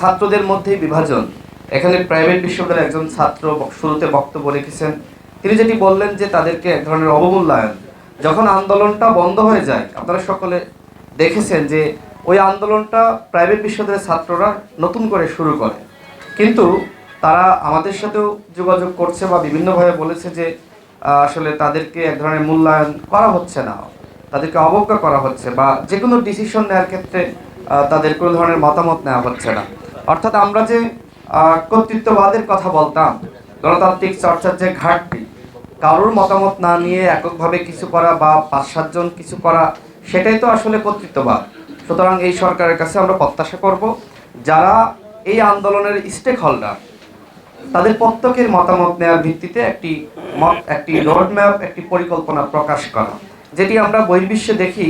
ছাত্রদের মধ্যেই বিভাজন। এখানে প্রাইভেট বিশ্ববিদ্যালয়ের একজন ছাত্র শুরুতে বক্তব্য রেখেছেন। তিনি যেটি বললেন যে তাদেরকে এক ধরনের অবমূল্যায়ন। যখন আন্দোলনটা বন্ধ হয়ে যায়, আপনারা সকলে দেখেছেন যে ওই আন্দোলনটা প্রাইভেট বিশ্ববিদ্যালয়ের ছাত্ররা নতুন করে শুরু করে। কিন্তু তারা আমাদের সাথেও যোগাযোগ করছে বা বিভিন্নভাবে বলেছে যে আসলে তাদেরকে এক ধরনের মূল্যায়ন করা হচ্ছে না। তাদেরকে অবজ্ঞা করা হচ্ছে বা যে কোনো ডিসিশন নেওয়ার ক্ষেত্রে তাদের কোনো ধরনের মতামত নেওয়া হচ্ছে না। অর্থাৎ আমরা যে কর্তৃত্ববাদের কথা বলতাম, গণতান্ত্রিক চর্চার যে ঘাটতি, কারোর মতামত না নিয়ে এককভাবে কিছু করা বা পাঁচ সাতজন কিছু করা, সেটাই তো আসলে কর্তৃত্ববাদ। সুতরাং এই সরকারের কাছে আমরা প্রত্যাশা করব, যারা এই আন্দোলনের স্টেক হোল্ডার তাদের প্রত্যেকের মতামত নেওয়ার ভিত্তিতে একটি একটি রোডম্যাপ একটি পরিকল্পনা প্রকাশ করা, যেটি আমরা বহির্বিশ্বে দেখি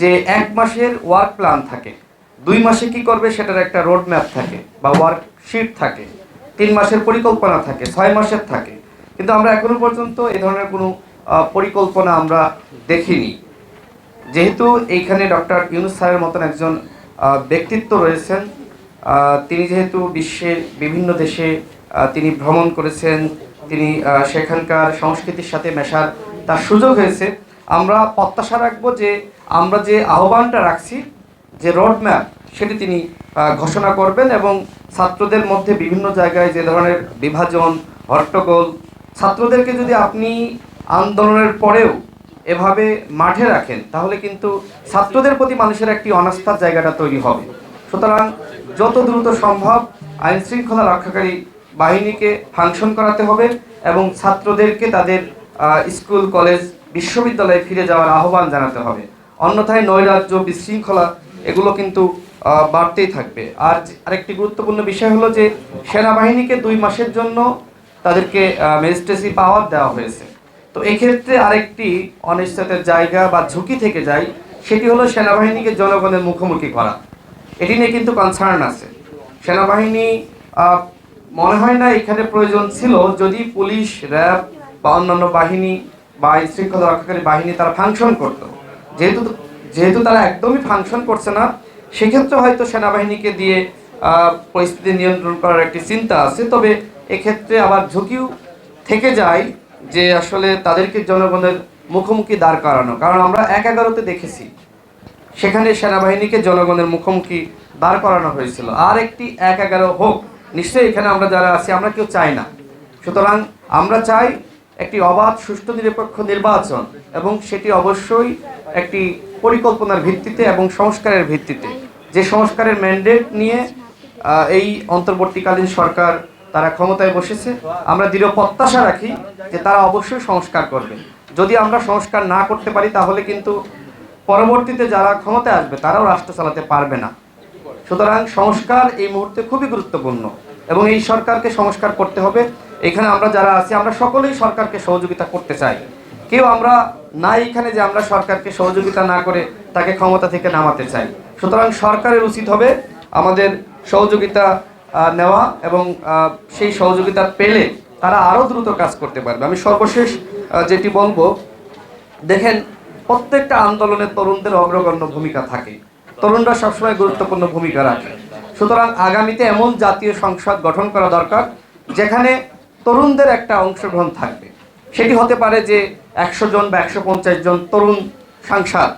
যে এক মাসের ওয়ার্ক প্ল্যান থাকে। দুই মাসে কি করবে সেটার একটা রোডম্যাপ থাকে বা ওয়ার্কশিট থাকে। তিন মাসের পরিকল্পনা থাকে, ছয় মাসের থাকে। কিন্তু আমরা এখনও পর্যন্ত এ ধরনের কোনো পরিকল্পনা আমরা দেখিনি। যেহেতু এইখানে ডক্টর ইউনুস স্যারের মতন একজন ব্যক্তিত্ব রয়েছেন তিনি যেহেতু বিশ্বের বিভিন্ন দেশে তিনি ভ্রমণ করেছেন, তিনি সেখানকার সংস্কৃতির সাথে মেশার তার সুযোগ হয়েছে। আমরা প্রত্যাশা রাখব যে আমরা যে আহ্বানটা রাখছি যে রোডম্যাপ সেটি তিনি ঘোষণা করবেন এবং ছাত্রদের মধ্যে বিভিন্ন জায়গায় যে ধরনের বিভাজন, হট্টগোল, ছাত্রদেরকে যদি আপনি আন্দোলনের পরেও এভাবে মাঠে রাখেন, তাহলে কিন্তু ছাত্রদের প্রতি মানুষের একটি অনাস্থার জায়গাটা তৈরি হবে। সুতরাং যত দ্রুত সম্ভব আইন শৃঙ্খলা রক্ষাকারী বাহিনীকে ফাংশন করাতে হবে এবং ছাত্রদেরকে তাদের স্কুল, কলেজ, বিশ্ববিদ্যালয়ে ফিরে যাওয়ার আহ্বান জানাতে হবে। অন্যথায় নৈরাজ্য, বিশৃঙ্খলা এগুলো কিন্তু বাড়তেই থাকবে। আর আরেকটি গুরুত্বপূর্ণ বিষয় হলো যে, সেনাবাহিনীকে দুই মাসের জন্য তাদেরকে ম্যাজিস্ট্রেসি পাওয়ার দেওয়া হয়েছে। তো এক্ষেত্রে আরেকটি অনিশ্চয়তার জায়গা বা ঝুঁকি থেকে যায়, সেটি হলো সেনাবাহিনীকে জনগণের মুখোমুখি করা। এটি নিয়ে কিন্তু কনসার্ন আছে। সেনাবাহিনী মনে হয় না এখানে প্রয়োজন ছিল যদি পুলিশ, র্যাব বা অন্যান্য বাহিনী বা শৃঙ্খলা রক্ষাকারী বাহিনী তারা ফাংশন করতো। যেহেতু যেহেতু তারা একদমই ফাংশন করছে না, সেক্ষেত্রে হয়তো সেনাবাহিনীকে দিয়ে পরিস্থিতি নিয়ন্ত্রণ করার একটি চিন্তা আছে। তবে এক্ষেত্রে আবার ঝুঁকিও থেকে যায় যে আসলে তাদেরকে জনগণের মুখোমুখি দাঁড় করানো। কারণ আমরা এক এগারোতে দেখেছি, সেখানে সেনাবাহিনীকে জনগণের মুখোমুখি দাঁড় করানো হয়েছিল। আর একটি এক এগারো হোক, নিশ্চয়ই এখানে আমরা যারা আছি, আমরা কেউ চাই না। সুতরাং আমরা চাই একটি অবাধ, সুষ্ঠু, নিরপেক্ষ নির্বাচন এবং সেটি অবশ্যই একটি পরিকল্পনার ভিত্তিতে এবং সংস্কারের ভিত্তিতে। যে সংস্কারের ম্যান্ডেট নিয়ে এই অন্তর্বর্তীকালীন সরকার তারা ক্ষমতায় বসেছে, আমরা দৃঢ় প্রত্যাশা রাখি যে তারা অবশ্যই সংস্কার করবে। যদি আমরা সংস্কার না করতে পারি, তাহলে কিন্তু পরবর্তীতে যারা ক্ষমতায় আসবে, তারাও রাষ্ট্র চালাতে পারবে না। সুতরাং সংস্কার এই মুহূর্তে খুবই গুরুত্বপূর্ণ এবং এই সরকারকে সংস্কার করতে হবে। এখানে আমরা যারা আছি, আমরা সকলেই সরকারকে সহযোগিতা করতে চাই। কেউ আমরা না এখানে যে আমরা সরকারকে সহযোগিতা না করে তাকে ক্ষমতা থেকে নামাতে চাই। সুতরাং সরকারের উচিত হবে আমাদের সহযোগিতা নেওয়া এবং সেই সহযোগিতা পেলে তারা আরও দ্রুত কাজ করতে পারবে। আমি সর্বশেষ যেটি বলব, দেখেন প্রত্যেকটা আন্দোলনে তরুণদের অগ্রগণ্য ভূমিকা থাকে। তরুণরা সবসময় গুরুত্বপূর্ণ ভূমিকা রাখে। সুতরাং আগামীতে এমন জাতীয় সংসদ গঠন করা দরকার, যেখানে তরুণদের একটা অংশগ্রহণ থাকবে। সেটি হতে পারে যে একশো জন বা একশো পঞ্চাশ জন তরুণ সাংসদ।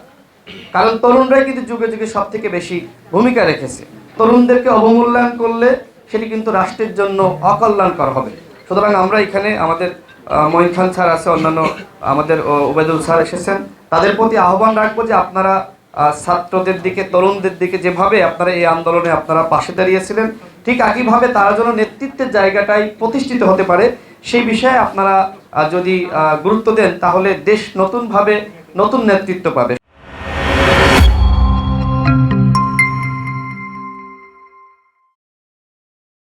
কারণ তরুণরাই কিন্তু যুগে যুগে সব থেকে বেশি ভূমিকা রেখেছে। তরুণদেরকে অবমূল্যায়ন করলে সেটি কিন্তু রাষ্ট্রের জন্য অকল্যাণকর হবে। সুতরাং আমরা এখানে আমাদের মঈন খান স্যার আছে, অন্যান্য আমাদের ওবেদুল স্যার এসেছেন। তাদের প্রতি আহ্বান রাখব যে আপনারা ছাত্রদের দিকে, তরুণদের দিকে যেভাবে আপনারা এই আন্দোলনে আপনারা পাশে দাঁড়িয়েছিলেন, ঠিক একইভাবে তারা যেন নেতৃত্বের জায়গাটাই প্রতিষ্ঠিত হতে পারে সেই বিষয়ে আপনারা যদি গুরুত্ব দেন তাহলে দেশ নতুনভাবে নতুন নেতৃত্ব পাবে।